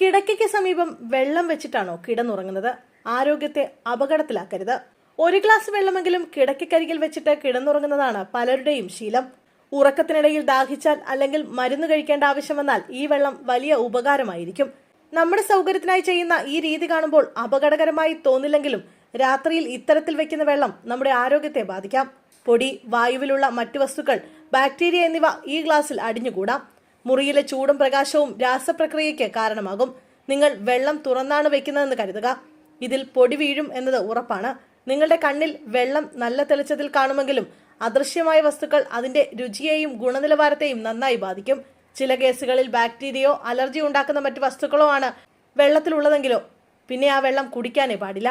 കിടക്കയ്ക്ക് സമീപം വെള്ളം വെച്ചിട്ടാണോ കിടന്നുറങ്ങുന്നത്? ആരോഗ്യത്തെ അപകടത്തിലാക്കരുത്. ഒരു ഗ്ലാസ് വെള്ളമെങ്കിലും കിടക്കക്കരികിൽ വെച്ചിട്ട് കിടന്നുറങ്ങുന്നതാണ് പലരുടെയും ശീലം. ഉറക്കത്തിനിടയിൽ ദാഹിച്ചാൽ അല്ലെങ്കിൽ മരുന്ന് കഴിക്കേണ്ട ആവശ്യം വന്നാൽ ഈ വെള്ളം വലിയ ഉപകാരമായിരിക്കും. നമ്മുടെ സൗകര്യത്തിനായി ചെയ്യുന്ന ഈ രീതി കാണുമ്പോൾ അപകടകരമായി തോന്നില്ലെങ്കിലും രാത്രിയിൽ ഇത്തരത്തിൽ വെക്കുന്ന വെള്ളം നമ്മുടെ ആരോഗ്യത്തെ ബാധിക്കാം. പൊടി വായുവിലുള്ള മറ്റു വസ്തുക്കൾ ബാക്ടീരിയ എന്നിവ ഈ ഗ്ലാസ്സിൽ അടിഞ്ഞുകൂടാം. മുറിയിലെ ചൂടും പ്രകാശവും രാസപ്രക്രിയയ്ക്ക് കാരണമാകും. നിങ്ങൾ വെള്ളം തുറന്നാണ് വെക്കുന്നതെന്ന് കരുതുക. ഇതിൽ പൊടി വീഴും എന്നത് ഉറപ്പാണ്. നിങ്ങളുടെ കണ്ണിൽ വെള്ളം നല്ല തെളിച്ചത്തിൽ കാണുമെങ്കിലും അദൃശ്യമായ വസ്തുക്കൾ അതിന്റെ രുചിയെയും ഗുണനിലവാരത്തെയും നന്നായി ബാധിക്കും. ചില കേസുകളിൽ ബാക്ടീരിയയോ അലർജി ഉണ്ടാക്കുന്ന മറ്റു വസ്തുക്കളോ ആണ് വെള്ളത്തിലുള്ളതെങ്കിലോ പിന്നെ ആ വെള്ളം കുടിക്കാനേ പാടില്ല.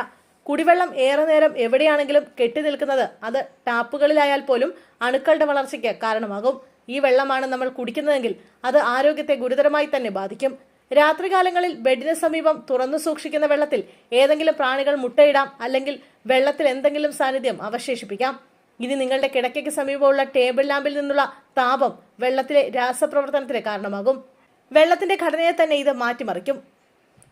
കുടിവെള്ളം ഏറെ നേരം എവിടെയാണെങ്കിലും കെട്ടി നിൽക്കുന്നത് അത് ടാപ്പുകളിലായാൽ പോലും അണുക്കളുടെ വളർച്ചയ്ക്ക് കാരണമാകും. ഈ വെള്ളമാണ് നമ്മൾ കുടിക്കുന്നതെങ്കിൽ അത് ആരോഗ്യത്തെ ഗുരുതരമായി തന്നെ ബാധിക്കും. രാത്രികാലങ്ങളിൽ ബെഡിന് സമീപം തുറന്നു സൂക്ഷിക്കുന്ന വെള്ളത്തിൽ ഏതെങ്കിലും പ്രാണികൾ മുട്ടയിടാം അല്ലെങ്കിൽ വെള്ളത്തിൽ എന്തെങ്കിലും സാന്നിധ്യം അവശേഷിപ്പിക്കാം. ഇനി നിങ്ങളുടെ കിടക്കയ്ക്ക് സമീപമുള്ള ടേബിൾ ലാമ്പിൽ നിന്നുള്ള താപം വെള്ളത്തിലെ രാസപ്രവർത്തനത്തിന് കാരണമാകും. വെള്ളത്തിന്റെ ഘടനയെ തന്നെ ഇത് മാറ്റിമറിക്കും.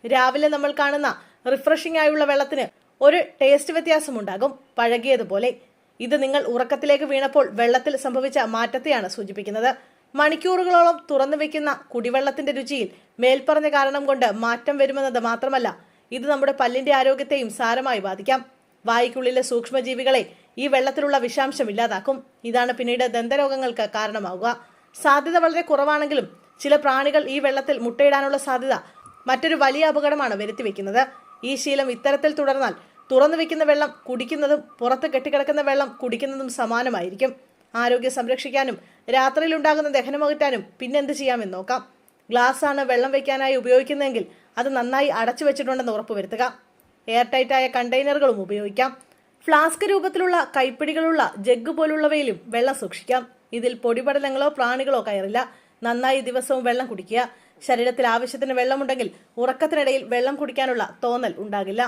രാവിലെ നമ്മൾ കാണുന്ന റിഫ്രഷിംഗ് ആയുള്ള വെള്ളത്തിന് ഒരു ടേസ്റ്റ് വ്യത്യാസമുണ്ടാകും. പഴകിയതുപോലെ. ഇത് നിങ്ങൾ ഉറക്കത്തിലേക്ക് വീണപ്പോൾ വെള്ളത്തിൽ സംഭവിച്ച മാറ്റത്തെയാണ് സൂചിപ്പിക്കുന്നത്. മണിക്കൂറുകളോളം തുറന്നു വെക്കുന്ന കുടിവെള്ളത്തിന്റെ രുചിയിൽ മേൽപ്പറഞ്ഞ കാരണം കൊണ്ട് മാറ്റം വരുമെന്നത് മാത്രമല്ല ഇത് നമ്മുടെ പല്ലിന്റെ ആരോഗ്യത്തെയും സാരമായി ബാധിക്കാം. വായിക്കുള്ളിലെ സൂക്ഷ്മജീവികളെ ഈ വെള്ളത്തിലുള്ള വിഷാംശം ഇല്ലാതാക്കും. ഇതാണ് പിന്നീട് ദന്തരോഗങ്ങൾക്ക് കാരണമാവുക. സാധ്യത വളരെ കുറവാണെങ്കിലും ചില പ്രാണികൾ ഈ വെള്ളത്തിൽ മുട്ടയിടാനുള്ള സാധ്യത മറ്റൊരു വലിയ അപകടമാണ് വരുത്തി വെക്കുന്നത് ഈ ശീലം ഇത്തരത്തിൽ തുടർന്നാൽ തുറന്നു വെക്കുന്ന വെള്ളം കുടിക്കുന്നതും പുറത്ത് കെട്ടിക്കിടക്കുന്ന വെള്ളം കുടിക്കുന്നതും സമാനമായിരിക്കും. ആരോഗ്യം സംരക്ഷിക്കാനും രാത്രിയിൽ ഉണ്ടാകുന്ന ദഹനമകറ്റാനും പിന്നെന്ത് ചെയ്യാമെന്ന് നോക്കാം. ഗ്ലാസ്സാണ് വെള്ളം വയ്ക്കാനായി ഉപയോഗിക്കുന്നതെങ്കിൽ അത് നന്നായി അടച്ചു വെച്ചിട്ടുണ്ടെന്ന് ഉറപ്പുവരുത്തുക. എയർ ടൈറ്റായ കണ്ടെയ്നറുകളും ഉപയോഗിക്കാം. ഫ്ലാസ്ക് രൂപത്തിലുള്ള കൈപ്പിടികളുള്ള ജഗ് പോലുള്ളവയിലും വെള്ളം സൂക്ഷിക്കാം. ഇതിൽ പൊടിപടലങ്ങളോ പ്രാണികളോ കയറില്ല. നന്നായി ദിവസവും വെള്ളം കുടിക്കുക. ശരീരത്തിൽ ആവശ്യത്തിന് വെള്ളമുണ്ടെങ്കിൽ ഉറക്കത്തിനിടയിൽ വെള്ളം കുടിക്കാനുള്ള തോന്നൽ ഉണ്ടാകില്ല.